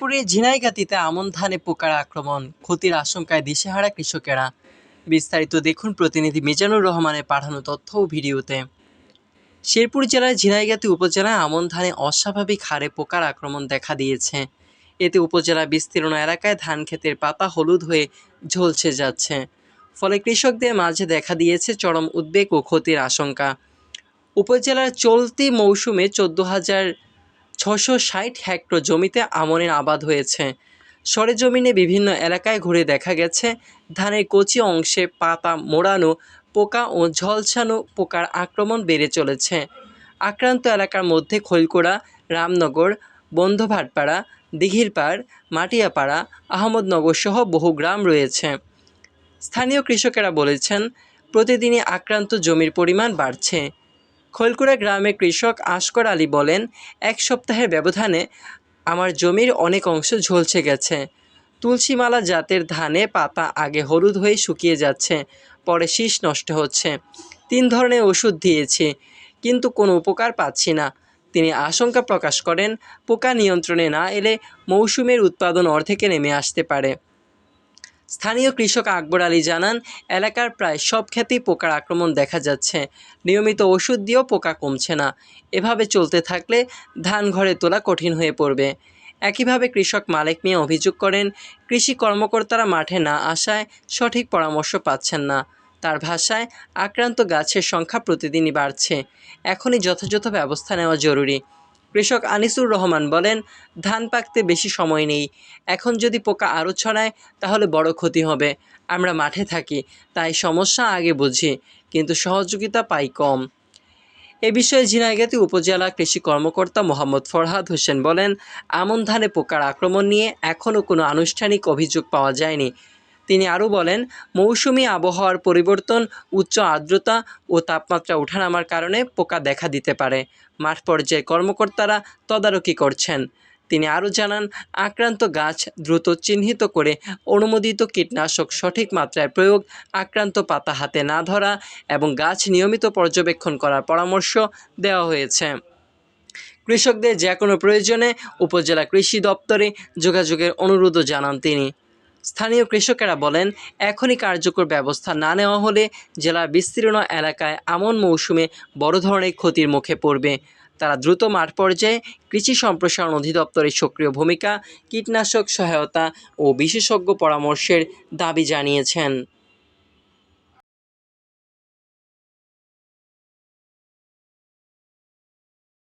শেরপুরের ঝিনাইগাতিতে আমন ধানে পোকার আক্রমণ, ক্ষতির আশঙ্কায় দিশেহারা কৃষকেরা। বিস্তারিত দেখুন প্রতিনিধি মিজানুর রহমানের পাঠানো তথ্য ও ভিডিওতে। শেরপুর জেলার ঝিনাইগাতি উপজেলায় আমন ধানে অস্বাভাবিক হারে পোকার আক্রমণ দেখা দিয়েছে। এতে উপজেলার বিস্তীর্ণ এলাকায় ধান ক্ষেতের পাতা হলুদ হয়ে ঝলসে যাচ্ছে। ফলে কৃষকদের মাঝে দেখা দিয়েছে চরম উদ্বেগ ও ক্ষতির আশঙ্কা। উপজেলার চলতি মৌসুমে চোদ্দ হাজার ছশো ষাট হেক্টর জমিতে আমনের আবাদ হয়েছে। সরেজমিনে বিভিন্ন এলাকায় ঘুরে দেখা গেছে, ধানের কচি অংশে পাতা মোড়ানো, পোকা ও ঝলসানো পোকার আক্রমণ বেড়ে চলেছে। আক্রান্ত এলাকার মধ্যে খৈলকোড়া, রামনগর, বন্ধভাটপাড়া, দিঘিরপাড়, মাটিয়াপাড়া আহমদনগর সহ বহু গ্রাম রয়েছে। স্থানীয় কৃষকেরা বলেছেন, প্রতিদিনই আক্রান্ত জমির পরিমাণ বাড়ছে। খৈলকুড়া গ্রামে কৃষক আশকর আলী বলেন, এক সপ্তাহের ব্যবধানে আমার জমির অনেক অংশ ঝলসে গেছে। তুলসীমালা জাতের ধানে পাতা আগে হলুদ হয়ে শুকিয়ে যাচ্ছে, পরে শীষ নষ্ট হচ্ছে। তিন ধরনের ওষুধ দিয়েছি, কিন্তু কোনো উপকার পাচ্ছি না। তিনি আশঙ্কা প্রকাশ করেন, পোকা নিয়ন্ত্রণে না এলে মৌসুমের উৎপাদন অর্ধেকে নেমে আসতে পারে। স্থানীয় কৃষক আকবর আলী জানান, এলাকার প্রায় সব ক্ষেতেই পোকার আক্রমণ দেখা যাচ্ছে। নিয়মিত ওষুধ দিয়েও পোকা কমছে না। এভাবে চলতে থাকলে ধান ঘরে তোলা কঠিন হয়ে পড়বে। একইভাবে কৃষক মালিক মিয়া অভিযোগ করেন, কৃষি কর্মকর্তারা মাঠে না আসায় সঠিক পরামর্শ পাচ্ছেন না। তার ভাষায়, আক্রান্ত গাছের সংখ্যা প্রতিদিনই বাড়ছে। এখনই যথাযথ ব্যবস্থা নেওয়া জরুরি। কৃষক আনিসুর রহমান বলেন, ধান পাকতে বেশি সময় নেই। এখন যদি পোকা আরও ছড়ায়, তাহলে বড় ক্ষতি হবে। আমরা মাঠে থাকি, তাই সমস্যা আগে বুঝি, কিন্তু সহযোগিতা পাই কম। এ বিষয়ে ঝিনাইগাতি উপজেলা কৃষি কর্মকর্তা মোহাম্মদ ফরহাদ হোসেন বলেন, আমন ধানে পোকার আক্রমণ নিয়ে এখনও কোনো আনুষ্ঠানিক অভিযোগ পাওয়া যায়নি। তিনি আরও বলেন, মৌসুমি আবহাওয়ার পরিবর্তন, উচ্চ আর্দ্রতা ও তাপমাত্রা ওঠানামার কারণে পোকা দেখা দিতে পারে। মাঠ পর্যায়ে কর্মকর্তারা তদারকি করছেন। তিনি আরও জানান, আক্রান্ত গাছ দ্রুত চিহ্নিত করে অনুমোদিত কীটনাশক সঠিক মাত্রায় প্রয়োগ, আক্রান্ত পাতা হাতে না ধরা এবং গাছ নিয়মিত পর্যবেক্ষণ করার পরামর্শ দেওয়া হয়েছে। কৃষকদের যে কোনো প্রয়োজনে উপজেলা কৃষি দপ্তরে যোগাযোগের অনুরোধও জানান তিনি। স্থানীয় কৃষকেরা বলেন, এখনই কার্যকর ব্যবস্থা না নেওয়া হলে জেলার বিস্তীর্ণ এলাকায় আমন মৌসুমে বড় ধরনের ক্ষতির মুখে পড়বে। তারা দ্রুত মাঠ পর্যায়ে কৃষি সম্প্রসারণ অধিদপ্তরের সক্রিয় ভূমিকা, কীটনাশক সহায়তা ও বিশেষজ্ঞ পরামর্শের দাবি জানিয়েছেন।